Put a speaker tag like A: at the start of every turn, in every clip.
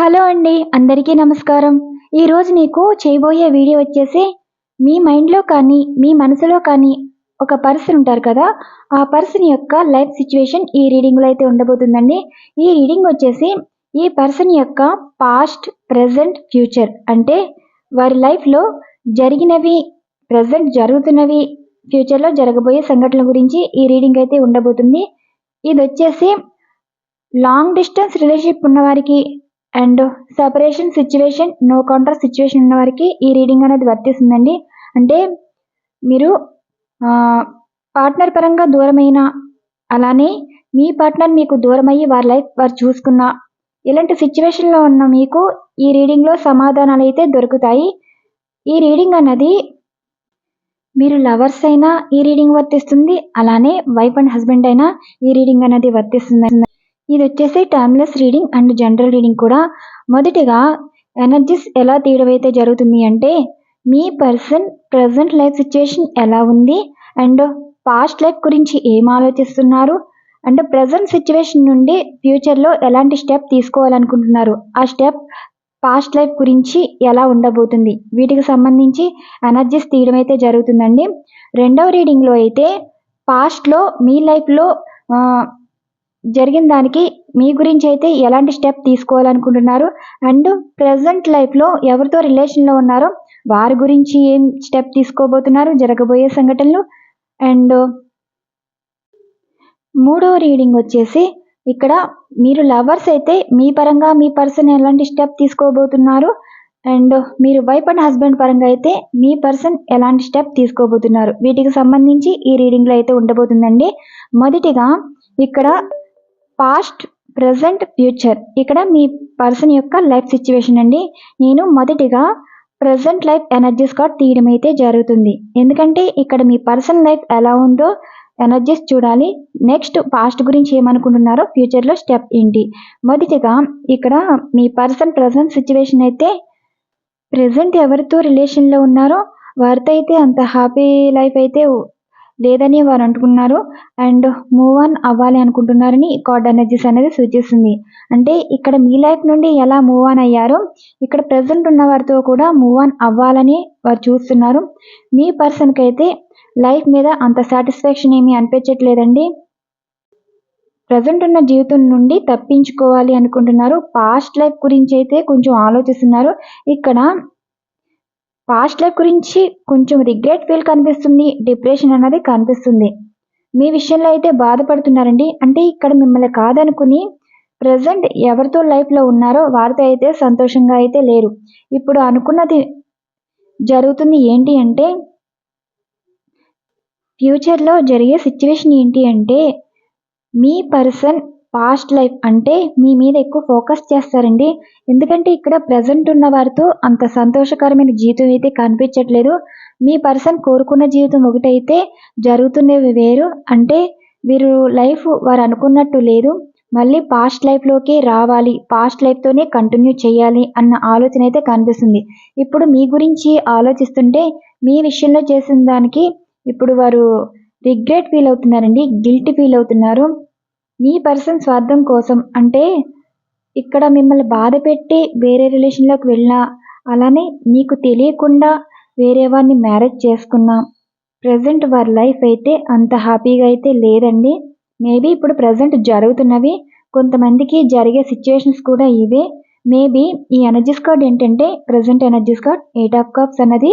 A: Hello అండి అందరికీ నమస్కారం. ఈరోజు మీకు చేయబోయే వీడియో వచ్చేసి మీ మైండ్లో కానీ మీ మనసులో కానీ ఒక పర్సన్ ఉంటారు కదా ఆ పర్సన్ యొక్క లైఫ్ సిచ్యువేషన్ ఈ రీడింగ్లో అయితే ఉండబోతుందండి. ఈ రీడింగ్ వచ్చేసి ఈ పర్సన్ యొక్క పాస్ట్ ప్రజెంట్ ఫ్యూచర్. అంటే వారి లైఫ్లో జరిగినవి ప్రజెంట్ జరుగుతున్నవి ఫ్యూచర్లో జరగబోయే సంఘటనల గురించి ఈ రీడింగ్ అయితే ఉండబోతుంది. ఇది వచ్చేసి లాంగ్ డిస్టెన్స్ రిలేషన్షిప్ ఉన్నవారికి and separation situation no contrast situation ఉన్న వారికి ఈ రీడింగ్ అనేది వర్తిస్తుందండి. అంటే మీరు పార్ట్నర్ పరంగా దూరమైన అలానే మీ పార్ట్నర్ మీకు దూరమయ్యి వారి లైఫ్ వారు చూసుకున్న ఇలాంటి సిచ్యువేషన్లో ఉన్న మీకు ఈ రీడింగ్లో సమాధానాలు అయితే దొరుకుతాయి. ఈ రీడింగ్ అన్నది మీరు లవర్స్ అయినా ఈ రీడింగ్ వర్తిస్తుంది. అలానే వైఫ్ అండ్ హస్బెండ్ అయినా ఈ రీడింగ్ అనేది వర్తిస్తుంది ఇది వచ్చేసి timeless reading and general reading కూడా మొదటిగా ఎనర్జీస్ ఎలా తీయడం అయితే జరుగుతుంది అంటే మీ పర్సన్ ప్రజెంట్ లైఫ్ సిచ్యుయేషన్ ఎలా ఉంది అండ్ పాస్ట్ లైఫ్ గురించి ఏం ఆలోచిస్తున్నారు అండ్ ప్రజెంట్ సిచ్యువేషన్ నుండి ఫ్యూచర్లో ఎలాంటి స్టెప్ తీసుకోవాలనుకుంటున్నారు? ఆ స్టెప్ పాస్ట్ లైఫ్ గురించి ఎలా ఉండబోతుంది? వీటికి సంబంధించి ఎనర్జీస్ తీయడం అయితే జరుగుతుందండి. రెండవ రీడింగ్లో అయితే పాస్ట్లో మీ లైఫ్లో జరిగిన దానికి మీ గురించి అయితే ఎలాంటి స్టెప్ తీసుకోవాలనుకుంటున్నారు? అండ్ ప్రజెంట్ లైఫ్లో ఎవరితో రిలేషన్లో ఉన్నారో వారి గురించి ఏం స్టెప్ తీసుకోబోతున్నారు? జరగబోయే సంఘటనలు. అండ్ మూడో రీడింగ్ వచ్చేసి ఇక్కడ మీరు లవర్స్ అయితే మీ పరంగా మీ పర్సన్ ఎలాంటి స్టెప్ తీసుకోబోతున్నారు? అండ్ మీరు వైఫ్ అండ్ హస్బెండ్ పరంగా అయితే మీ పర్సన్ ఎలాంటి స్టెప్ తీసుకోబోతున్నారు? వీటికి సంబంధించి ఈ రీడింగ్లో అయితే ఉండబోతుందండి. మొదటిగా ఇక్కడ పాస్ట్ ప్రజెంట్ ఫ్యూచర్. ఇక్కడ మీ పర్సన్ యొక్క లైఫ్ సిచ్యువేషన్ అండి. నేను మొదటిగా ప్రజెంట్ లైఫ్ ఎనర్జీస్ కార్డ్ తీయడం అయితే జరుగుతుంది. ఎందుకంటే ఇక్కడ మీ పర్సన్ లైఫ్ ఎలా ఉందో ఎనర్జీస్ చూడాలి. నెక్స్ట్ పాస్ట్ గురించి ఏమనుకుంటున్నారో ఫ్యూచర్లో స్టెప్ ఏంటి? మొదటిగా ఇక్కడ మీ పర్సన్ ప్రజెంట్ సిచ్యువేషన్ అయితే ప్రజెంట్ ఎవరితో రిలేషన్లో ఉన్నారో వారితో అయితే అంత హ్యాపీ లైఫ్ అయితే లేదని వారు అంటున్నారు అండ్ మూవ్ ఆన్ అవ్వాలి అనుకుంటున్నారని కార్డ్ ఎనర్జీస్ అనేది సూచిస్తుంది. అంటే ఇక్కడ మీ లైఫ్ నుండి ఎలా మూవ్ ఆన్ అయ్యారో ఇక్కడ ప్రజెంట్ ఉన్న వారితో కూడా మూవ్ ఆన్ అవ్వాలని వారు చూస్తున్నారు. మీ పర్సన్కి అయితే లైఫ్ మీద అంత సాటిస్ఫాక్షన్ ఏమీ అనిపించట్లేదండి. ప్రజెంట్ ఉన్న జీవితం నుండి తప్పించుకోవాలి అనుకుంటున్నారు. పాస్ట్ లైఫ్ గురించి అయితే కొంచెం ఆలోచిస్తున్నారు. ఇక్కడ పాస్ట్ లైఫ్ గురించి కొంచెం రిగ్రెట్ ఫీల్ కనిపిస్తుంది డిప్రెషన్ అనేది కనిపిస్తుంది. మీ విషయంలో అయితే బాధపడుతున్నారండి. అంటే ఇక్కడ మిమ్మల్ని కాదనుకుని ప్రజెంట్ ఎవరితో లైఫ్లో ఉన్నారో వారితో అయితే సంతోషంగా అయితే లేరు. ఇప్పుడు అనుకున్నది జరుగుతుంది ఏంటి అంటే ఫ్యూచర్లో జరిగే సిచ్యువేషన్ ఏంటి అంటే మీ పర్సన్ పాస్ట్ లైఫ్ అంటే మీ మీద ఎక్కువ ఫోకస్ చేస్తారండి. ఎందుకంటే ఇక్కడ ప్రజెంట్ ఉన్న వారితో అంత సంతోషకరమైన జీవితం అయితే కనిపించట్లేదు. మీ పర్సన్ కోరుకున్న జీవితం ఒకటైతే జరుగుతున్నవి వేరు. అంటే వీరు లైఫ్ వారు అనుకున్నట్టు లేదు. మళ్ళీ పాస్ట్ లైఫ్లోకి రావాలి. పాస్ట్ లైఫ్తోనే కంటిన్యూ చేయాలి అన్న ఆలోచన అయితే కనిపిస్తుంది. ఇప్పుడు మీ గురించి ఆలోచిస్తుంటే మీ విషయంలో చేసిన దానికి ఇప్పుడు వారు రిగ్రెట్ ఫీల్ అవుతున్నారండి. గిల్ట్ ఫీల్ అవుతున్నారు. మీ పర్సన్ స్వార్థం కోసం. అంటే ఇక్కడ మిమ్మల్ని బాధ పెట్టి వేరే రిలేషన్లోకి వెళ్ళినా అలానే మీకు తెలియకుండా వేరే వారిని మ్యారేజ్ చేసుకున్నా. ప్రజెంట్ వారి లైఫ్ అయితే అంత హ్యాపీగా అయితే లేదండి. మేబీ ఇప్పుడు ప్రజెంట్ జరుగుతున్నవి కొంతమందికి జరిగే సిచ్యువేషన్స్ కూడా ఇవే. మేబీ ఈ ఎనర్జీస్ కార్డ్ ఏంటంటే present energies card eight of cups అన్నది.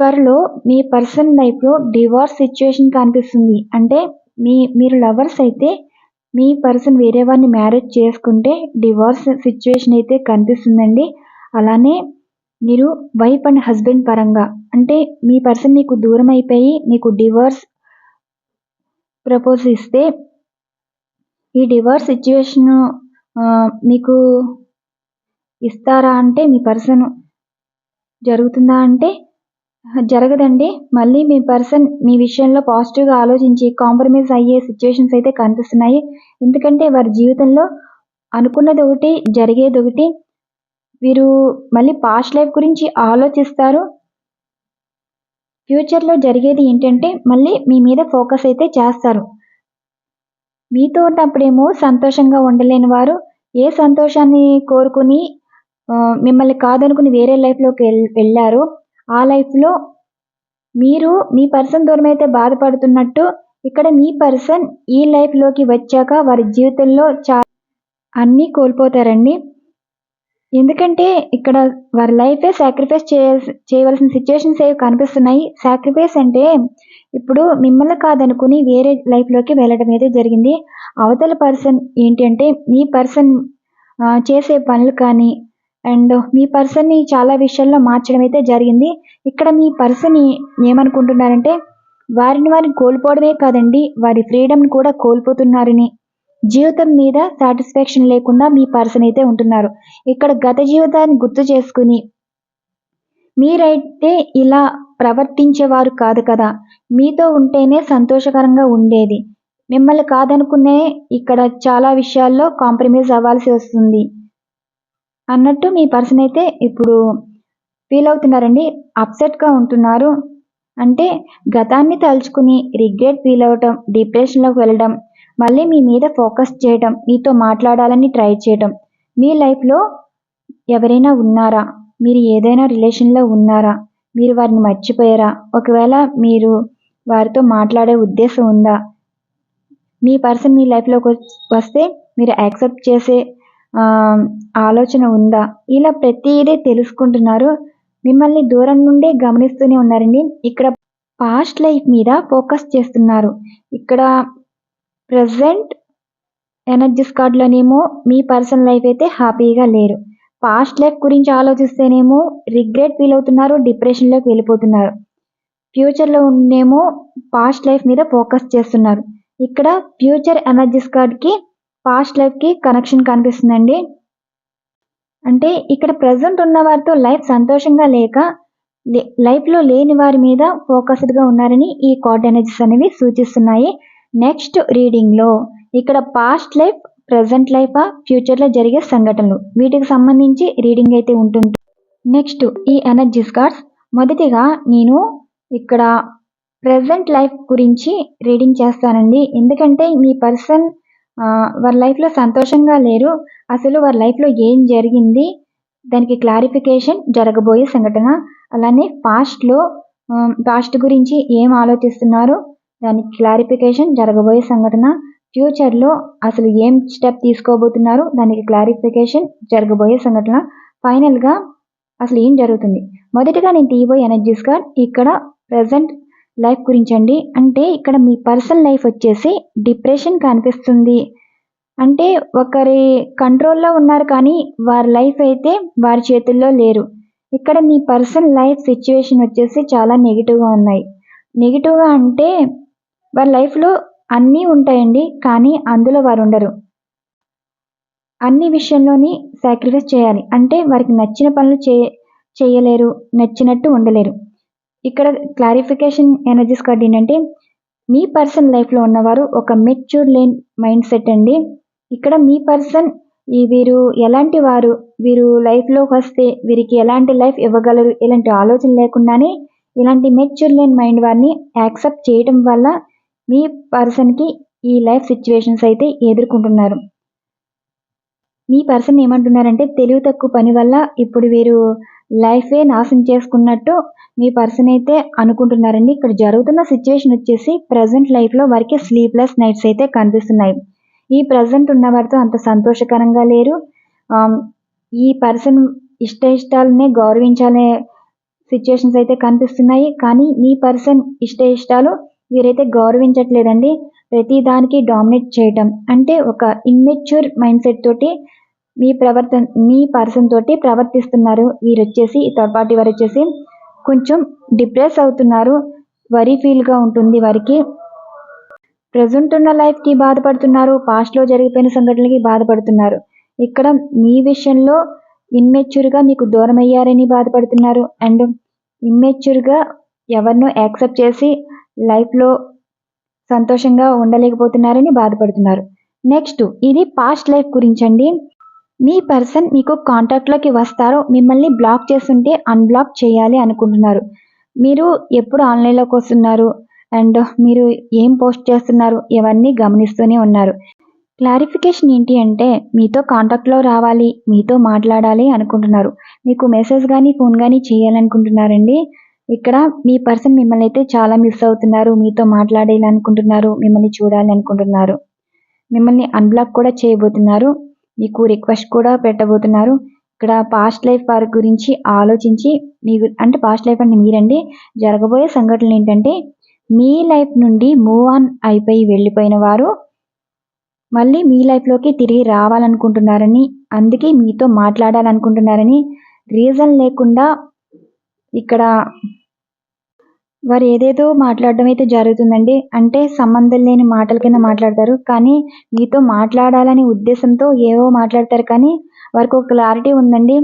A: త్వరలో మీ పర్సన్ లైఫ్లో డివోర్స్ సిచ్యువేషన్ కనిపిస్తుంది. అంటే మీ మీరు లవర్స్ అయితే మీ పర్సన్ వేరే వారిని మ్యారేజ్ చేసుకుంటే డివోర్స్ సిచ్యువేషన్ అయితే కనిపిస్తుందండి. అలానే మీరు వైఫ్ అండ్ హస్బెండ్ పరంగా అంటే మీ పర్సన్ మీకు దూరం అయిపోయి మీకు డివోర్స్ ప్రపోజ్ ఇస్తే ఈ డివోర్స్ సిచ్యువేషన్ మీకు ఇస్తారా అంటే మీ పర్సన్ జరుగుతుందా అంటే జరగదండి. మళ్ళీ మీ పర్సన్ మీ విషయంలో పాజిటివ్గా ఆలోచించి కాంప్రమైజ్ అయ్యే సిచ్యువేషన్స్ అయితే కనిపిస్తున్నాయి. ఎందుకంటే వారి జీవితంలో అనుకున్నది ఒకటి జరిగేది ఒకటి. వీరు మళ్ళీ పాస్ట్ లైఫ్ గురించి ఆలోచిస్తారు. ఫ్యూచర్లో జరిగేది ఏంటంటే మళ్ళీ మీ మీద ఫోకస్ అయితే చేస్తారు. మీతో ఉన్నప్పుడేమో సంతోషంగా ఉండలేని వారు ఏ సంతోషాన్ని కోరుకుని మిమ్మల్ని కాదనుకుని వేరే లైఫ్లోకి వెళ్ళారు. ఆ లైఫ్లో మీరు మీ పర్సన్ దూరం అయితే బాధపడుతున్నట్టు ఇక్కడ మీ పర్సన్ ఈ లైఫ్లోకి వచ్చాక వారి జీవితంలో చా అన్నీ కోల్పోతారండి. ఎందుకంటే ఇక్కడ వారి లైఫే సాక్రిఫైస్ చేయాల్సి చేయవలసిన సిచ్యువేషన్స్ ఏవి కనిపిస్తున్నాయి. సాక్రిఫైస్ అంటే ఇప్పుడు మిమ్మల్ని కాదనుకుని వేరే లైఫ్లోకి వెళ్ళడం అయితే జరిగింది. అవతల పర్సన్ ఏంటంటే మీ పర్సన్ చేసే పనులు కానీ అండ్ మీ పర్సన్ని చాలా విషయాల్లో మార్చడం అయితే జరిగింది. ఇక్కడ మీ పర్సన్ ఏమనుకుంటున్నారంటే వారిని వారిని కోల్పోవడమే కాదండి వారి ఫ్రీడమ్ని కూడా కోల్పోతున్నారని. జీవితం మీద సాటిస్ఫాక్షన్ లేకుండా మీ పర్సన్ అయితే ఉంటున్నారు. ఇక్కడ గత జీవితాన్ని గుర్తు చేసుకుని మీరైతే ఇలా ప్రవర్తించేవారు కాదు కదా. మీతో ఉంటేనే సంతోషకరంగా ఉండేది. మిమ్మల్ని కాదనుకునే ఇక్కడ చాలా విషయాల్లో కాంప్రమైజ్ అవ్వాల్సి వస్తుంది. అన్నట్టు మీ పర్సన్ అయితే ఇప్పుడు ఫీల్ అవుతున్నారండి. అప్సెట్గా ఉంటున్నారు. అంటే గతాన్ని తలుచుకుని రిగ్రెట్ ఫీల్ అవటం డిప్రెషన్లోకి వెళ్ళడం మళ్ళీ మీ మీద ఫోకస్ చేయడం మీతో మాట్లాడాలని ట్రై చేయడం మీ లైఫ్లో ఎవరైనా ఉన్నారా? మీరు ఏదైనా రిలేషన్లో ఉన్నారా? మీరు వారిని మర్చిపోయారా? ఒకవేళ మీరు వారితో మాట్లాడే ఉద్దేశం ఉందా? మీ పర్సన్ మీ లైఫ్లోకి వస్తే మీరు యాక్సెప్ట్ చేసే ఆలోచన ఉందా? ఇలా ప్రతిదీ తెలుసుకుంటున్నారు. మిమ్మల్ని దూరం నుండే గమనిస్తూనే ఉన్నారండి. ఇక్కడ పాస్ట్ లైఫ్ మీద ఫోకస్ చేస్తున్నారు. ఇక్కడ ప్రజెంట్ ఎనర్జీస్ కార్డులోనేమో మీ పర్సనల్ లైఫ్ అయితే హ్యాపీగా లేరు. పాస్ట్ లైఫ్ గురించి ఆలోచిస్తేనేమో రిగ్రెట్ ఫీల్ అవుతున్నారు డిప్రెషన్లోకి వెళ్ళిపోతున్నారు. ఫ్యూచర్లో ఉండేమో పాస్ట్ లైఫ్ మీద ఫోకస్ చేస్తున్నారు. ఇక్కడ ఫ్యూచర్ ఎనర్జీస్ కార్డ్కి పాస్ట్ లైఫ్కి కనెక్షన్ కనిపిస్తుందండి. అంటే ఇక్కడ ప్రజెంట్ ఉన్న వారితో లైఫ్ సంతోషంగా లేక లే- లైఫ్లో లేని వారి మీద ఫోకస్డ్గా ఉన్నారని ఈ కార్డ్ ఎనర్జీస్ అనేవి సూచిస్తున్నాయి. నెక్స్ట్ రీడింగ్లో ఇక్కడ పాస్ట్ లైఫ్ ప్రజెంట్ లైఫ్ ఫ్యూచర్లో జరిగే సంఘటనలు. వీటికి సంబంధించి రీడింగ్ అయితే ఉంటుంది. నెక్స్ట్ ఈ ఎనర్జీస్ కార్డ్స్ మొదటిగా నేను ఇక్కడ ప్రజెంట్ లైఫ్ గురించి రీడింగ్ చేస్తానండి. ఎందుకంటే మీ పర్సన్ వారి లైఫ్లో సంతోషంగా లేరు. అసలు వారి లైఫ్లో ఏం జరిగింది? దానికి క్లారిఫికేషన్ జరగబోయే సంఘటన. అలానే పాస్ట్లో పాస్ట్ గురించి ఏం ఆలోచిస్తున్నారు? దానికి క్లారిఫికేషన్ జరగబోయే సంఘటన. ఫ్యూచర్లో అసలు ఏం స్టెప్ తీసుకోబోతున్నారు? దానికి క్లారిఫికేషన్ జరగబోయే సంఘటన. ఫైనల్గా అసలు ఏం జరుగుతుంది? మొదటిగా నేను తీయబోయే ఎనర్జీస్ కార్డ్ ఇక్కడ ప్రజెంట్ లైఫ్ గురించి అండి అంటే ఇక్కడ మీ పర్సనల్ లైఫ్ వచ్చేసి డిప్రెషన్ కనిపిస్తుంది. అంటే ఒకరి కంట్రోల్లో ఉన్నారు కానీ వారి లైఫ్ అయితే వారి చేతుల్లో లేరు. ఇక్కడ మీ పర్సనల్ లైఫ్ సిచ్యువేషన్ వచ్చేసి చాలా నెగిటివ్గా ఉన్నాయి. నెగిటివ్గా అంటే వారి లైఫ్లో అన్నీ ఉంటాయండి కానీ అందులో వారు ఉండరు. అన్ని విషయంలోని సాక్రిఫైస్ చేయాలి. అంటే వారికి నచ్చిన పనులు చే చేయలేరు నచ్చినట్టు ఉండలేరు. ఇక్కడ క్లారిఫికేషన్ ఎనర్జీస్ కార్డ్ ఏంటంటే మీ పర్సన్ లైఫ్లో ఉన్నవారు ఒక మెచ్యూర్ లేన్ మైండ్ సెట్ అండి. ఇక్కడ మీ పర్సన్ ఈ వీరు ఎలాంటి వారు వీరు లైఫ్లోకి వస్తే వీరికి ఎలాంటి లైఫ్ ఇవ్వగలరు ఇలాంటి ఆలోచన లేకుండానే ఇలాంటి మెచ్యూర్ లేని మైండ్ వారిని యాక్సెప్ట్ చేయడం వల్ల మీ పర్సన్కి ఈ లైఫ్ సిచ్యువేషన్స్ అయితే ఎదుర్కొంటున్నారు. మీ పర్సన్ ఏమంటున్నారంటే తెలివి తక్కువ పని వల్ల ఇప్పుడు వీరు లైఫే నాశనం చేసుకున్నట్టు మీ పర్సన్ అయితే అనుకుంటున్నారండి. ఇక్కడ జరుగుతున్న సిచ్యువేషన్ వచ్చేసి ప్రజెంట్ లైఫ్లో వారికి స్లీప్లెస్ నైట్స్ అయితే కనిపిస్తున్నాయి. ఈ ప్రజెంట్ ఉన్న వారితో అంత సంతోషకరంగా లేరు. ఈ పర్సన్ ఇష్ట ఇష్టాలనే గౌరవించాలనే సిచ్యువేషన్స్ అయితే కనిపిస్తున్నాయి. కానీ మీ పర్సన్ ఇష్ట ఇష్టాలు వీరైతే గౌరవించట్లేదండి. ప్రతి దానికి డామినేట్ చేయటం. అంటే ఒక ఇమ్మెచ్యూర్ మైండ్ సెట్ తోటి మీ ప్రవర్తన మీ పర్సన్ తోటి ప్రవర్తిస్తున్నారు. వీరు వచ్చేసి థర్డ్ పార్టీ వారు వచ్చేసి కొంచెం డిప్రెస్ అవుతున్నారు. వరీ ఫీల్గా ఉంటుంది వారికి. ప్రజెంట్ ఉన్న లైఫ్కి బాధపడుతున్నారు. పాస్ట్లో జరిగిపోయిన సంఘటనలకి బాధపడుతున్నారు. ఇక్కడ మీ విషయంలో ఇమ్మెచ్యూర్గా మీకు దూరం అయ్యారని బాధపడుతున్నారు. అండ్ ఇమ్మెచ్యూర్గా ఎవరినో యాక్సెప్ట్ చేసి లైఫ్లో సంతోషంగా ఉండలేకపోతున్నారని బాధపడుతున్నారు. నెక్స్ట్ ఇది పాస్ట్ లైఫ్ గురించి అండి. మీ పర్సన్ మీకు కాంటాక్ట్లోకి వస్తారో మిమ్మల్ని బ్లాక్ చేస్తుంటే అన్బ్లాక్ చేయాలి అనుకుంటున్నారు. మీరు ఎప్పుడు ఆన్లైన్లోకి వస్తున్నారు? అండ్ మీరు ఏం పోస్ట్ చేస్తున్నారు? ఇవన్నీ గమనిస్తూనే ఉన్నారు. క్లారిఫికేషన్ ఏంటి అంటే మీతో కాంటాక్ట్లో రావాలి మీతో మాట్లాడాలి అనుకుంటున్నారు. మీకు మెసేజ్ కానీ ఫోన్ కానీ చేయాలనుకుంటున్నారండి. ఇక్కడ మీ పర్సన్ మిమ్మల్ని అయితే చాలా మిస్ అవుతున్నారు. మీతో మాట్లాడాలి అనుకుంటున్నారు మిమ్మల్ని చూడాలి అనుకుంటున్నారు. మిమ్మల్ని అన్బ్లాక్ కూడా చేయబోతున్నారు. మీకు రిక్వెస్ట్ కూడా పెట్టబోతున్నారు. ఇక్కడ పాస్ట్ లైఫ్ వారి గురించి ఆలోచించి మీ అంటే పాస్ట్ లైఫ్ అంటే మీరండి. జరగబోయే సంఘటనలు ఏంటంటే మీ లైఫ్ నుండి మూవ్ ఆన్ అయిపోయి వెళ్ళిపోయిన వారు మళ్ళీ మీ లైఫ్లోకి తిరిగి రావాలనుకుంటున్నారని అందుకే మీతో మాట్లాడాలనుకుంటున్నారని రీజన్ లేకుండా ఇక్కడ వారు ఏదేదో మాట్లాడడం అయితే జరుగుతుందండి. అంటే సంబంధం లేని మాటల కింద మాట్లాడతారు. కానీ మీతో మాట్లాడాలనే ఉద్దేశంతో ఏవో మాట్లాడతారు. కానీ వారికి ఒక క్లారిటీ ఉందండి.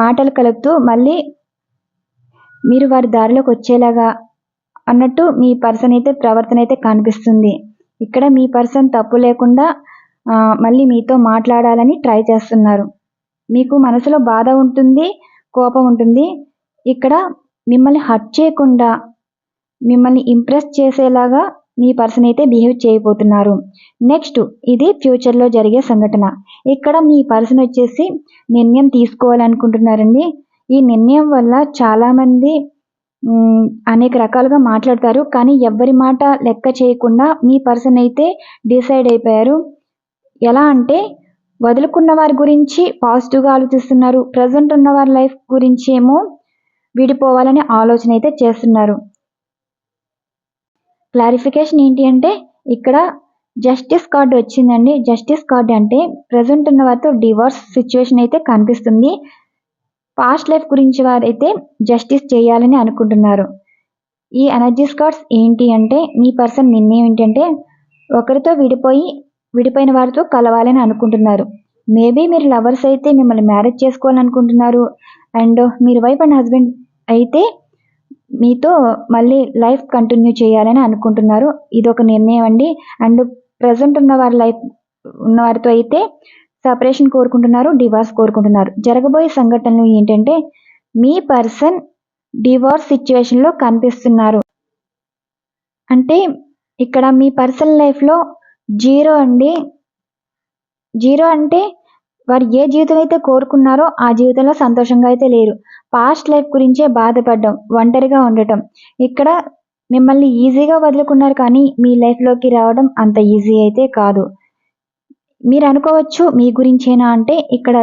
A: మాటలు కలుపుతూ మళ్ళీ మీరు వారి దారిలోకి వచ్చేలాగా అన్నట్టు మీ పర్సన్ అయితే ప్రవర్తన అయితే కనిపిస్తుంది. ఇక్కడ మీ పర్సన్ తప్పు లేకుండా మళ్ళీ మీతో మాట్లాడాలని ట్రై చేస్తున్నారు. మీకు మనసులో బాధ ఉంటుంది కోపం ఉంటుంది. ఇక్కడ మిమ్మల్ని హర్ట్ చేయకుండా మిమ్మల్ని ఇంప్రెస్ చేసేలాగా మీ పర్సన్ అయితే బిహేవ్ చేయబోతున్నారు. నెక్స్ట్ ఇది ఫ్యూచర్లో జరిగే సంఘటన. ఇక్కడ మీ పర్సన్ వచ్చేసి నిర్ణయం తీసుకోవాలనుకుంటున్నారండి. ఈ నిర్ణయం వల్ల చాలామంది అనేక రకాలుగా మాట్లాడతారు కానీ ఎవరి మాట లెక్క చేయకుండా మీ పర్సన్ అయితే డిసైడ్ అయిపోయారు. ఎలా అంటే వదులుకున్న వారి గురించి పాజిటివ్గా ఆలోచిస్తున్నారు. ప్రజెంట్ ఉన్న వారి లైఫ్ గురించి ఏమో విడిపోవాలనే ఆలోచన అయితే చేస్తున్నారు. క్లారిఫికేషన్ ఏంటి అంటే ఇక్కడ జస్టిస్ కార్డు వచ్చిందండి. జస్టిస్ కార్డు అంటే ప్రజెంట్ ఉన్న వారితో డివోర్స్ సిచ్యువేషన్ అయితే కనిపిస్తుంది. పాస్ట్ లైఫ్ గురించి వారైతే జస్టిస్ చేయాలని అనుకుంటున్నారు. ఈ ఎనర్జీస్ కార్డ్స్ ఏంటి అంటే మీ పర్సన్ నిర్ణయం ఏంటంటే ఒకరితో విడిపోయి విడిపోయిన వారితో కలవాలని అనుకుంటున్నారు. మేబీ మీరు లవర్స్ అయితే మిమ్మల్ని మ్యారేజ్ చేసుకోవాలనుకుంటున్నారు. అండ్ మీరు వైఫ్ అండ్ హస్బెండ్ అయితే మీతో మళ్ళీ లైఫ్ కంటిన్యూ చేయాలని అనుకుంటున్నారు. ఇది ఒక నిర్ణయం అండి. అండ్ ప్రజెంట్ ఉన్న వారి లైఫ్ ఉన్న వారితో అయితే సపరేషన్ కోరుకుంటున్నారు డివార్స్ కోరుకుంటున్నారు. జరగబోయే సంఘటనలు ఏంటంటే మీ పర్సన్ డివోర్స్ సిచ్యువేషన్లో కనిపిస్తున్నారు. అంటే ఇక్కడ మీ పర్సనల్ లైఫ్లో జీరో అండి. జీరో అంటే వారు ఏ జీవితం అయితే కోరుకున్నారో ఆ జీవితంలో సంతోషంగా అయితే లేరు. పాస్ట్ లైఫ్ గురించే బాధపడడం ఒంటరిగా ఉండటం. ఇక్కడ మిమ్మల్ని ఈజీగా వదులుకున్నారు కానీ మీ లైఫ్లోకి రావడం అంత ఈజీ అయితే కాదు. మీరు అనుకోవచ్చు మీ గురించేనా అంటే ఇక్కడ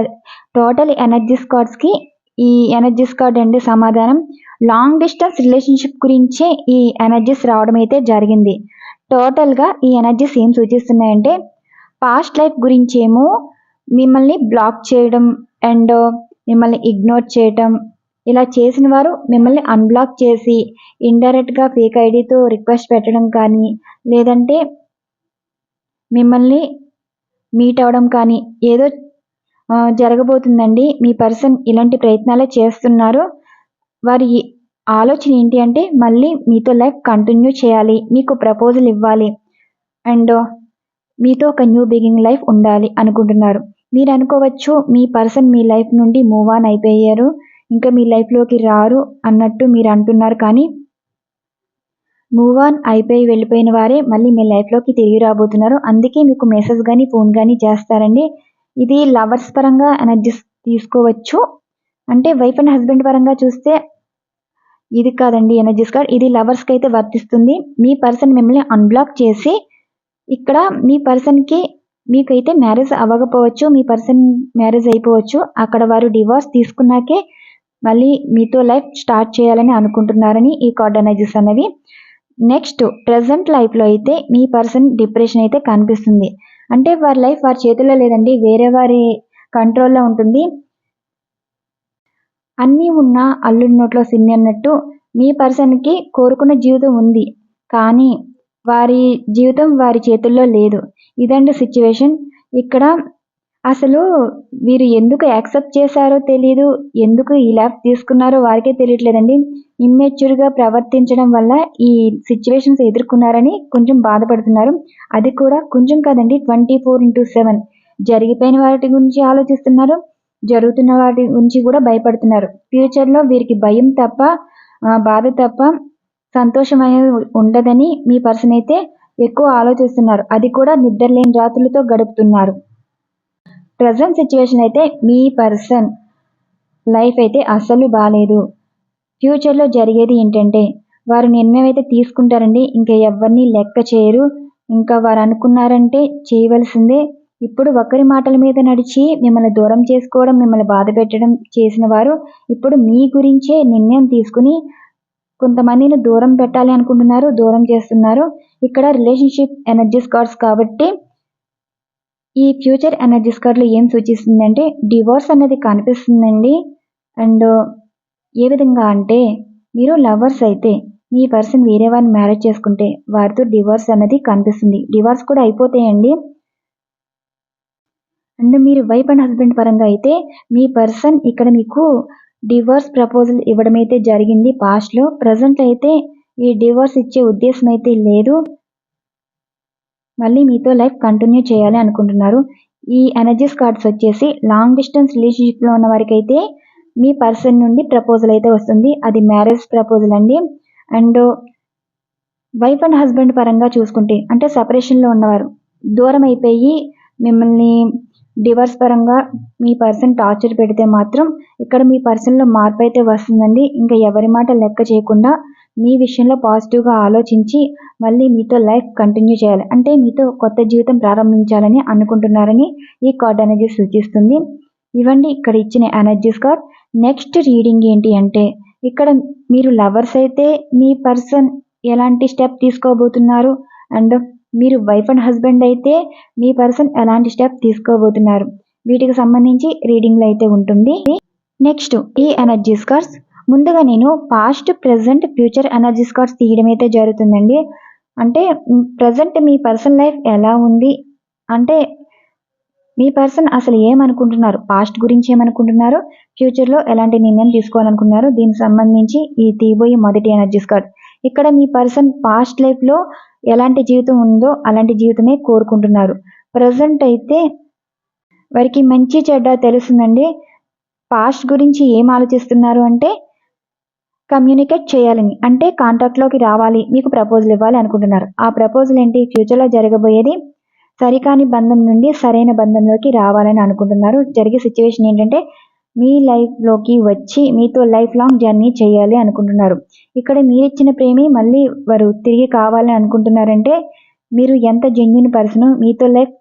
A: టోటల్ ఎనర్జీ స్కాడ్స్కి ఈ ఎనర్జీ స్కాడ్ అండి సమాధానం. లాంగ్ డిస్టెన్స్ రిలేషన్షిప్ గురించే ఈ ఎనర్జీస్ రావడం అయితే జరిగింది. టోటల్గా ఈ ఎనర్జీస్ ఏం సూచిస్తున్నాయంటే పాస్ట్ లైఫ్ గురించేమో మిమ్మల్ని బ్లాక్ చేయడం అండ్ మిమ్మల్ని ఇగ్నోర్ చేయడం ఇలా చేసిన వారు మిమ్మల్ని అన్బ్లాక్ చేసి ఇండైరెక్ట్గా ఫేక్ ఐడితో రిక్వెస్ట్ పెట్టడం కానీ లేదంటే మిమ్మల్ని మీట్ అవ్వడం కానీ ఏదో జరగబోతుందండి. మీ పర్సన్ ఇలాంటి ప్రయత్నాలే చేస్తున్నారు. వారి ఆలోచన ఏంటి అంటే మళ్ళీ మీతో లైఫ్ కంటిన్యూ చేయాలి. మీకు ప్రపోజల్ ఇవ్వాలి. అండ్ మీతో ఒక న్యూ బిగినింగ్ లైఫ్ ఉండాలి అనుకుంటున్నారు. మీరు అనుకోవచ్చు మీ పర్సన్ మీ లైఫ్ నుండి మూవ్ ఆన్ అయిపోయారు ఇంకా మీ లైఫ్లోకి రారు అన్నట్టు మీరు అంటున్నారు కానీ మూవ్ ఆన్ అయిపోయి వెళ్ళిపోయిన వారే మళ్ళీ మీ లైఫ్లోకి తిరిగి రాబోతున్నారు. అందుకే మీకు మెసేజ్ కానీ ఫోన్ కానీ చేస్తారండి. ఇది లవర్స్ పరంగా ఎనర్జీస్ తీసుకోవచ్చు. అంటే వైఫ్ అండ్ హస్బెండ్ పరంగా చూస్తే ఇది కాదండి ఎనర్జీస్ కార్డ్ ఇది లవర్స్కి అయితే వర్తిస్తుంది. మీ పర్సన్ మిమ్మల్ని అన్బ్లాక్ చేసి ఇక్కడ మీ పర్సన్కి మీకైతే మ్యారేజ్ అవ్వకపోవచ్చు మీ పర్సన్ మ్యారేజ్ అయిపోవచ్చు. అక్కడ వారు డివోర్స్ తీసుకున్నాకే మళ్ళీ మీతో లైఫ్ స్టార్ట్ చేయాలని అనుకుంటున్నారని ఈ కార్డ్ ఎనర్జీస్ అనేవి. నెక్స్ట్ ప్రజెంట్ లైఫ్లో అయితే మీ పర్సన్ డిప్రెషన్ అయితే కనిపిస్తుంది. అంటే వారి లైఫ్ వారి చేతుల్లో లేదండి వేరే వారి కంట్రోల్లో ఉంటుంది. అన్నీ ఉన్న అల్లుడి నోట్లో సిన్ని అన్నట్టు మీ పర్సన్కి కోరుకున్న జీవితం ఉంది. కానీ వారి జీవితం వారి చేతుల్లో లేదు. ఇదండి సిచ్యువేషన్ ఇక్కడ అసలు వీరు ఎందుకు యాక్సెప్ట్ చేశారో తెలియదు ఎందుకు ఈ ల్యాబ్ తీసుకున్నారో వారికే తెలియట్లేదండి. ఇమ్మెచ్యూర్గా ప్రవర్తించడం వల్ల ఈ సిచ్యువేషన్స్ ఎదుర్కొన్నారని కొంచెం బాధపడుతున్నారు. అది కూడా కొంచెం కాదండి ట్వంటీ ఫోర్ ఇంటూ సెవెన్ జరిగిపోయిన వాటి గురించి ఆలోచిస్తున్నారు. జరుగుతున్న వాటి గురించి కూడా భయపడుతున్నారు. ఫ్యూచర్లో వీరికి భయం తప్ప బాధ తప్ప సంతోషం అనేది ఉండదని మీ పర్సన్ అయితే ఎక్కువ ఆలోచిస్తున్నారు. అది కూడా నిద్రలేని రాత్రులతో గడుపుతున్నారు. ప్రజెంట్ సిచ్యువేషన్ అయితే మీ పర్సన్ లైఫ్ అయితే అస్సలు బాగాలేదు ఫ్యూచర్లో జరిగేది ఏంటంటే వారు నిర్ణయం అయితే తీసుకుంటారండి. ఇంకా ఎవరిని లెక్క చేయరు. ఇంకా వారు అనుకున్నారంటే చేయవలసిందే. ఇప్పుడు ఒకరి మాటల మీద నడిచి మిమ్మల్ని దూరం చేసుకోవడం మిమ్మల్ని బాధ పెట్టడం చేసిన వారు ఇప్పుడు మీ గురించే నిర్ణయం తీసుకుని కొంతమందిని దూరం పెట్టాలి అనుకుంటున్నారు దూరం చేస్తున్నారు. ఇక్కడ రిలేషన్షిప్ ఎనర్జీస్ కార్డ్స్ కాబట్టి ఈ ఫ్యూచర్ ఎనర్జీస్ కార్డులు ఏం సూచిస్తుందంటే డివోర్స్ అనేది కనిపిస్తుందండి. అండ్ ఏ విధంగా అంటే మీరు లవర్స్ అయితే మీ పర్సన్ వేరే వారిని మ్యారేజ్ చేసుకుంటే వారితో డివోర్స్ అనేది కనిపిస్తుంది. డివోర్స్ కూడా అయిపోతాయండి. అండ్ మీరు వైఫ్ అండ్ హస్బెండ్ పరంగా అయితే మీ పర్సన్ ఇక్కడ మీకు డివోర్స్ ప్రపోజల్ ఇవ్వడం అయితే జరిగింది. పాస్ట్లో ప్రజెంట్ అయితే ఈ డివోర్స్ ఇచ్చే ఉద్దేశం అయితే లేదు. మళ్ళీ మీతో లైఫ్ కంటిన్యూ చేయాలి అనుకుంటున్నారు. ఈ ఎనర్జీస్ కార్డ్స్ వచ్చేసి లాంగ్ డిస్టెన్స్ రిలేషన్షిప్లో ఉన్న వారికి అయితే మీ పర్సన్ నుండి ప్రపోజల్ అయితే వస్తుంది. అది మ్యారేజ్ ప్రపోజల్ అండి. అండ్ వైఫ్ అండ్ హస్బెండ్ పరంగా చూసుకుంటే అంటే సపరేషన్లో ఉన్నవారు దూరం అయిపోయి మిమ్మల్ని డివర్స్ పరంగా మీ పర్సన్ టార్చర్ పెడితే మాత్రం ఇక్కడ మీ పర్సన్లో మార్పు అయితే వస్తుందండి. ఇంకా ఎవరి మాట లెక్క చేయకుండా మీ విషయంలో పాజిటివ్గా ఆలోచించి మళ్ళీ మీతో లైఫ్ కంటిన్యూ చేయాలి. అంటే మీతో కొత్త జీవితం ప్రారంభించాలని అనుకుంటున్నారని ఈ కార్డ్ అనేది సూచిస్తుంది. ఇవ్వండి ఇక్కడ ఇచ్చిన ఎనర్జీస్ కార్డ్ నెక్స్ట్ రీడింగ్ ఏంటి అంటే ఇక్కడ మీరు లవర్స్ అయితే మీ పర్సన్ ఎలాంటి స్టెప్ తీసుకోబోతున్నారు? అండ్ మీరు వైఫ్ అండ్ హస్బెండ్ అయితే మీ పర్సన్ ఎలాంటి స్టెప్ తీసుకోబోతున్నారు? వీటికి సంబంధించి రీడింగ్లో అయితే ఉంటుంది. నెక్స్ట్ ఈ ఎనర్జీ స్కార్స్ ముందుగా నేను past present future energies cards తీయడం అయితే జరుగుతుందండి. అంటే ప్రజెంట్ మీ పర్సన్ లైఫ్ ఎలా ఉంది? అంటే మీ పర్సన్ అసలు ఏమనుకుంటున్నారు? పాస్ట్ గురించి ఏమనుకుంటున్నారు? ఫ్యూచర్లో ఎలాంటి నిర్ణయం తీసుకోవాలనుకున్నారు దీనికి సంబంధించి ఈ తీయబోయే మొదటి ఎనర్జీ కార్డ్ ఇక్కడ మీ పర్సన్ పాస్ట్ లైఫ్లో ఎలాంటి జీవితం ఉందో అలాంటి జీవితమే కోరుకుంటున్నారు. ప్రజెంట్ అయితే వారికి మంచి చెడ్డ తెలుస్తుందండి. పాస్ట్ గురించి ఏం ఆలోచిస్తున్నారు అంటే కమ్యూనికేట్ చేయాలని అంటే కాంటాక్ట్లోకి రావాలి మీకు ప్రపోజల్ ఇవ్వాలి అనుకుంటున్నారు. ఆ ప్రపోజల్ ఏంటి? ఫ్యూచర్లో జరగబోయేది సరికాని బంధం నుండి సరైన బంధంలోకి రావాలని అనుకుంటున్నారు. జరిగే సిచ్యువేషన్ ఏంటంటే మీ లైఫ్లోకి వచ్చి మీతో లైఫ్ లాంగ్ జర్నీ చేయాలి అనుకుంటున్నారు. ఇక్కడ మీరు ఇచ్చిన ప్రేమి మళ్ళీ వారు తిరిగి కావాలని అనుకుంటున్నారంటే మీరు ఎంత జెన్యున్ పర్సన్ మీతో లైఫ్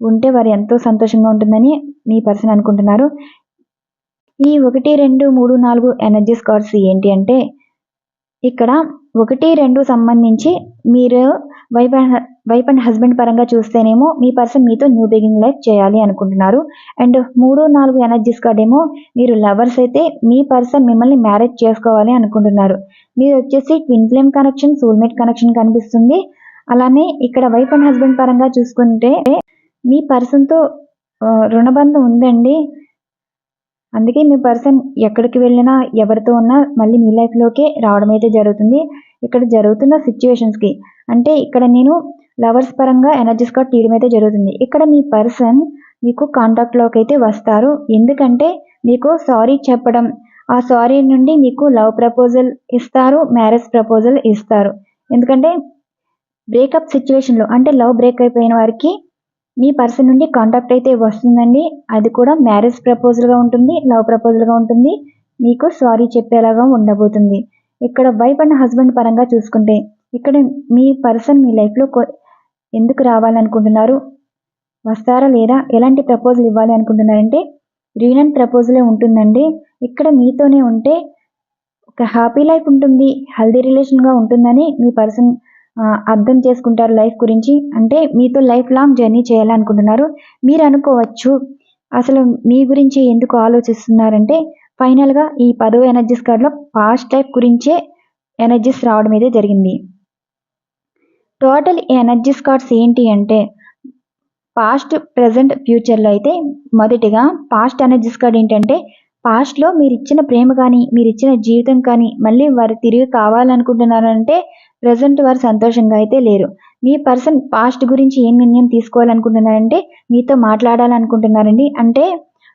A: ఉంటే వారు ఎంతో సంతోషంగా ఉంటుందని మీ పర్సన్ అనుకుంటున్నారు. ఈ ఒకటి రెండు మూడు నాలుగు ఎనర్జీ స్కార్డ్స్ ఏంటి అంటే ఇక్కడ ఒకటి రెండు సంబంధించి మీరు wife and wife and husband పరంగా చూస్తేనేమో మీ పర్సన్ మీతో న్యూ బిగినింగ్ లైఫ్ చేయాలి అనుకుంటున్నారు. అండ్ మూడు నాలుగు ఎనర్జీస్ కార్డ్ ఏమో మీరు లవర్స్ అయితే మీ పర్సన్ మిమ్మల్ని మ్యారేజ్ చేసుకోవాలి అనుకుంటున్నారు. మీరు వచ్చేసి twin flame connection soulmate connection కనిపిస్తుంది. అలానే ఇక్కడ వైఫ్ అండ్ హస్బెండ్ పరంగా చూసుకుంటే మీ పర్సన్తో రుణబంధం ఉందండి. అందుకే మీ పర్సన్ ఎక్కడికి వెళ్ళినా ఎవరితో ఉన్నా మళ్ళీ మీ లైఫ్లోకే రావడం అయితే జరుగుతుంది. ఇక్కడ జరుగుతున్న సిచ్యువేషన్స్కి అంటే ఇక్కడ నేను లవర్స్ పరంగా ఎనర్జీస్ కార్డ్ తీయడం అయితే జరుగుతుంది. ఇక్కడ మీ పర్సన్ మీకు కాంటాక్ట్లోకి అయితే వస్తారు. ఎందుకంటే మీకు సారీ చెప్పడం ఆ సారీ నుండి మీకు లవ్ ప్రపోజల్ ఇస్తారు మ్యారేజ్ ప్రపోజల్ ఇస్తారు. ఎందుకంటే బ్రేకప్ సిచ్యువేషన్లో అంటే లవ్ బ్రేక్ అయిపోయిన వారికి మీ పర్సన్ నుండి కాంటాక్ట్ అయితే వస్తుందండి. అది కూడా మ్యారేజ్ ప్రపోజల్గా ఉంటుంది లవ్ ప్రపోజల్గా ఉంటుంది. మీకు సారీ చెప్పేలాగా ఉండబోతుంది. ఇక్కడ వైఫ్ అండ్ హస్బెండ్ పరంగా చూసుకుంటే ఇక్కడ మీ పర్సన్ మీ లైఫ్లో ఎందుకు రావాలనుకుంటున్నారు? వస్తారా లేదా? ఎలాంటి ప్రపోజల్ ఇవ్వాలి అనుకుంటున్నారంటే రీనన్ ప్రపోజలే ఉంటుందండి. ఇక్కడ మీతోనే ఉంటే ఒక హ్యాపీ లైఫ్ ఉంటుంది హెల్దీ రిలేషన్గా ఉంటుందని మీ పర్సన్ అర్థం చేసుకుంటారు లైఫ్ గురించి. అంటే మీతో లైఫ్ లాంగ్ జర్నీ చేయాలనుకుంటున్నారు. మీరు అనుకోవచ్చు అసలు మీ గురించి ఎందుకు ఆలోచిస్తున్నారంటే ఫైనల్గా ఈ పదో ఎనర్జీస్ కార్డ్లో పాస్ట్ టైప్ గురించే ఎనర్జీస్ రావడం అయితే జరిగింది. టోటల్ ఎనర్జీస్ కార్డ్స్ ఏంటి అంటే పాస్ట్ ప్రజెంట్ ఫ్యూచర్లో అయితే మొదటిగా పాస్ట్ ఎనర్జీస్ కార్డ్ ఏంటంటే పాస్ట్లో మీరు ఇచ్చిన ప్రేమ కానీ మీరు ఇచ్చిన జీవితం కానీ మళ్ళీ వారు తిరిగి కావాలనుకుంటున్నారంటే ప్రజెంట్ వారు సంతోషంగా అయితే లేరు. మీ పర్సన్ పాస్ట్ గురించి ఏం నిర్ణయం తీసుకోవాలనుకుంటున్నారంటే మీతో మాట్లాడాలనుకుంటున్నారండి. అంటే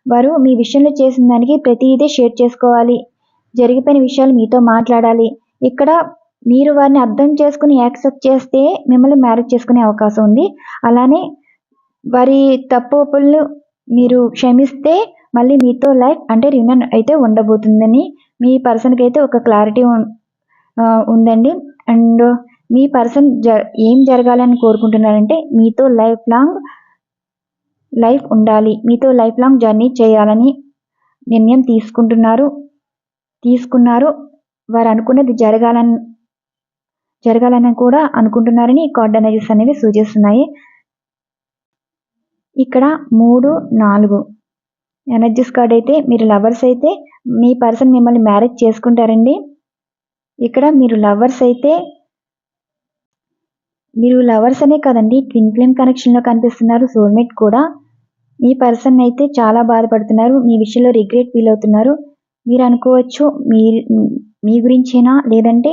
A: వారు మీ విషయంలో చేసిన దానికి ప్రతిదీ షేర్ చేసుకోవాలి. జరిగిపోయిన విషయాలు మీతో మాట్లాడాలి. ఇక్కడ మీరు వారిని అర్థం చేసుకుని యాక్సెప్ట్ చేస్తే మిమ్మల్ని మ్యారేజ్ చేసుకునే అవకాశం ఉంది. అలానే వారి తప్పు మీరు క్షమిస్తే మళ్ళీ మీతో లైఫ్ అంటే రియూనియన్ అయితే ఉండబోతుందని మీ పర్సన్కి అయితే ఒక క్లారిటీ ఉందండి. అండ్ మీ పర్సన్ జ ఏం జరగాలని కోరుకుంటున్నారంటే మీతో లైఫ్ లాంగ్ లైఫ్ ఉండాలి. మీతో లైఫ్ లాంగ్ జర్నీ చేయాలని నిర్ణయం తీసుకుంటున్నారు తీసుకున్నారు. వారు అనుకున్నది జరగాలని జరగాలని కూడా అనుకుంటున్నారని కార్డ్ ఎనర్జీస్ అనేవి సూచిస్తున్నాయి. ఇక్కడ మూడు నాలుగు ఎనర్జీస్ కార్డ్ అయితే మీరు లవర్స్ అయితే మీ పర్సన్ మిమ్మల్ని మ్యారేజ్ చేసుకుంటారండి. ఇక్కడ మీరు లవర్స్ అయితే మీరు లవర్స్ అనే కదండి ట్విన్ ఫ్లేమ్ కనెక్షన్లో కనిపిస్తున్నారు సోల్మేట్ కూడా. మీ పర్సన్ అయితే చాలా బాధపడుతున్నారు మీ విషయంలో రిగ్రెట్ ఫీల్ అవుతున్నారు. మీరు అనుకోవచ్చు మీ మీ గురించేనా లేదంటే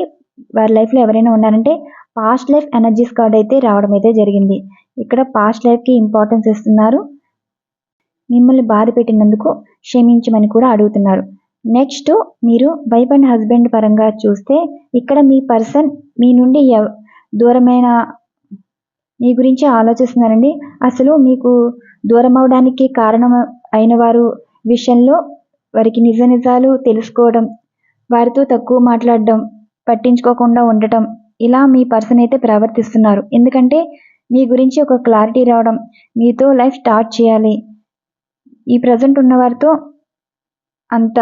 A: వారి లైఫ్లో ఎవరైనా ఉన్నారంటే పాస్ట్ లైఫ్ ఎనర్జీస్ కార్డ్ అయితే రావడం అయితే జరిగింది. ఇక్కడ పాస్ట్ లైఫ్కి ఇంపార్టెన్స్ ఇస్తున్నారు. మిమ్మల్ని బాధ పెట్టినందుకు క్షమించమని కూడా అడుగుతున్నారు. నెక్స్ట్ మీరు వైఫ్ అండ్ హస్బెండ్ పరంగా చూస్తే ఇక్కడ మీ పర్సన్ మీ నుండి దూరమైన మీ గురించి ఆలోచిస్తున్నారండి. అసలు మీకు దూరం అవడానికి కారణం అయిన వారు విషయంలో వారికి నిజ నిజాలు తెలుసుకోవడం వారితో తక్కువ మాట్లాడడం పట్టించుకోకుండా ఉండటం ఇలా మీ పర్సన్ అయితే ప్రవర్తిస్తున్నారు. ఎందుకంటే మీ గురించి ఒక క్లారిటీ రావడం మీతో లైఫ్ స్టార్ట్ చేయాలి. ఈ ప్రజెంట్ ఉన్నవారితో అంత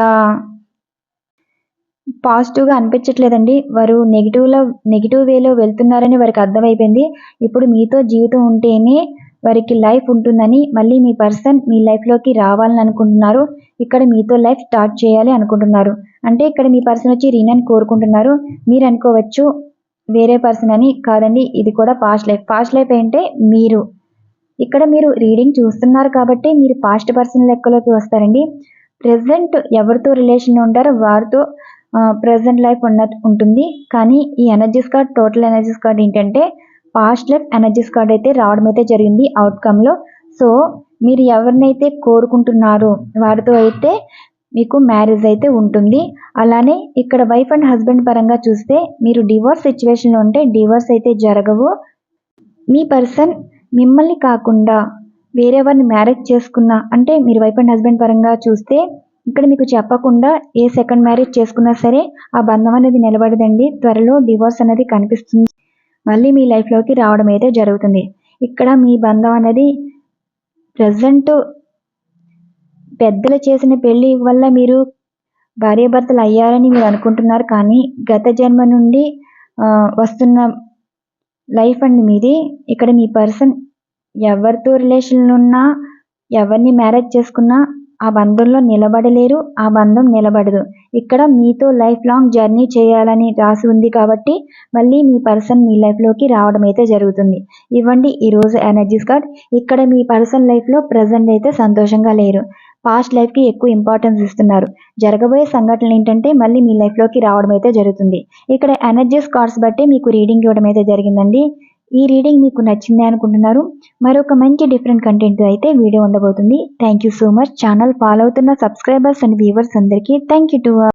A: పాజిటివ్గా అనిపించట్లేదండి. వారు నెగిటివ్లో నెగిటివ్ వేలో వెళ్తున్నారని వారికి అర్థమైపోయింది. ఇప్పుడు మీతో జీవితం ఉంటేనే వారికి లైఫ్ ఉంటుందని మళ్ళీ మీ పర్సన్ మీ లైఫ్లోకి రావాలని అనుకుంటున్నారు. ఇక్కడ మీతో లైఫ్ స్టార్ట్ చేయాలి అనుకుంటున్నారు. అంటే ఇక్కడ మీ పర్సన్ వచ్చి రీనని కోరుకుంటున్నారు. మీరు అనుకోవచ్చు వేరే పర్సన్ అని కాదండి. ఇది కూడా పాస్ట్ లైఫ్. పాస్ట్ లైఫ్ అంటే మీరు. ఇక్కడ మీరు రీడింగ్ చూస్తున్నారు కాబట్టి మీరు పాస్ట్ పర్సన్ లెక్కలోకి వస్తారండి. ప్రజెంట్ ఎవరితో రిలేషన్ ఉంటారో వారితో ప్రజెంట్ లైఫ్ ఉన్న ఉంటుంది. కానీ ఈ energies card total energies card ఏంటంటే పాస్ట్ లైఫ్ ఎనర్జీస్ కార్డ్ అయితే రావడం అయితే జరిగింది అవుట్కమ్లో. సో మీరు ఎవరినైతే కోరుకుంటున్నారో వారితో అయితే మీకు మ్యారేజ్ అయితే ఉంటుంది. అలానే ఇక్కడ వైఫ్ అండ్ హస్బెండ్ పరంగా చూస్తే మీరు డివోర్స్ సిచ్యువేషన్లో ఉంటే డివోర్స్ అయితే జరగవు. మీ పర్సన్ మిమ్మల్ని కాకుండా వేరే వారిని మ్యారేజ్ చేసుకున్న అంటే మీరు వైఫ్ అండ్ హస్బెండ్ పరంగా చూస్తే ఇక్కడ మీకు చెప్పకుండా ఏ సెకండ్ మ్యారేజ్ చేసుకున్నా సరే ఆ బంధం అనేది నిలబడదండి. త్వరలో డివోర్స్ అనేది కనిపిస్తుంది. మళ్ళీ మీ లైఫ్లోకి రావడం అయితే జరుగుతుంది. ఇక్కడ మీ బంధం అనేది ప్రజెంట్ పెద్దలు చేసిన పెళ్ళి వల్ల మీరు భార్యాభర్తలు అయ్యారని మీరు అనుకుంటున్నారు. కానీ గత జన్మ నుండి వస్తున్న లైఫ్ అండి మీది ఇక్కడ మీ పర్సన్ ఎవరితో రిలేషన్లు ఉన్నా ఎవరిని మ్యారేజ్ చేసుకున్నా ఆ బంధంలో నిలబడలేరు ఆ బంధం నిలబడదు. ఇక్కడ మీతో లైఫ్ లాంగ్ జర్నీ చేయాలని రాసి ఉంది కాబట్టి మళ్ళీ మీ పర్సన్ మీ లైఫ్లోకి రావడం అయితే జరుగుతుంది. ఇవ్వండి ఈరోజు ఎనర్జీస్ కార్డ్ ఇక్కడ మీ పర్సన్ లైఫ్లో ప్రజెంట్ అయితే సంతోషంగా లేరు. పాస్ట్ లైఫ్కి ఎక్కువ ఇంపార్టెన్స్ ఇస్తున్నారు. జరగబోయే సంఘటనలు ఏంటంటే మళ్ళీ మీ లైఫ్లోకి రావడం అయితే జరుగుతుంది. ఇక్కడ ఎనర్జీస్ కార్డ్స్ బట్టి మీకు రీడింగ్ ఇవ్వడం అయితే జరిగిందండి. ఈ రీడింగ్ మీకు నచ్చిందే అనుకుంటున్నారు. మరొక మంచి డిఫరెంట్ కంటెంట్ అయితే వీడియో ఉండబోతుంది. Thank you so much channel follow అవుతున్న సబ్స్క్రైబర్స్ అండ్ వ్యూవర్స్ అందరికీ థ్యాంక్ యూ టు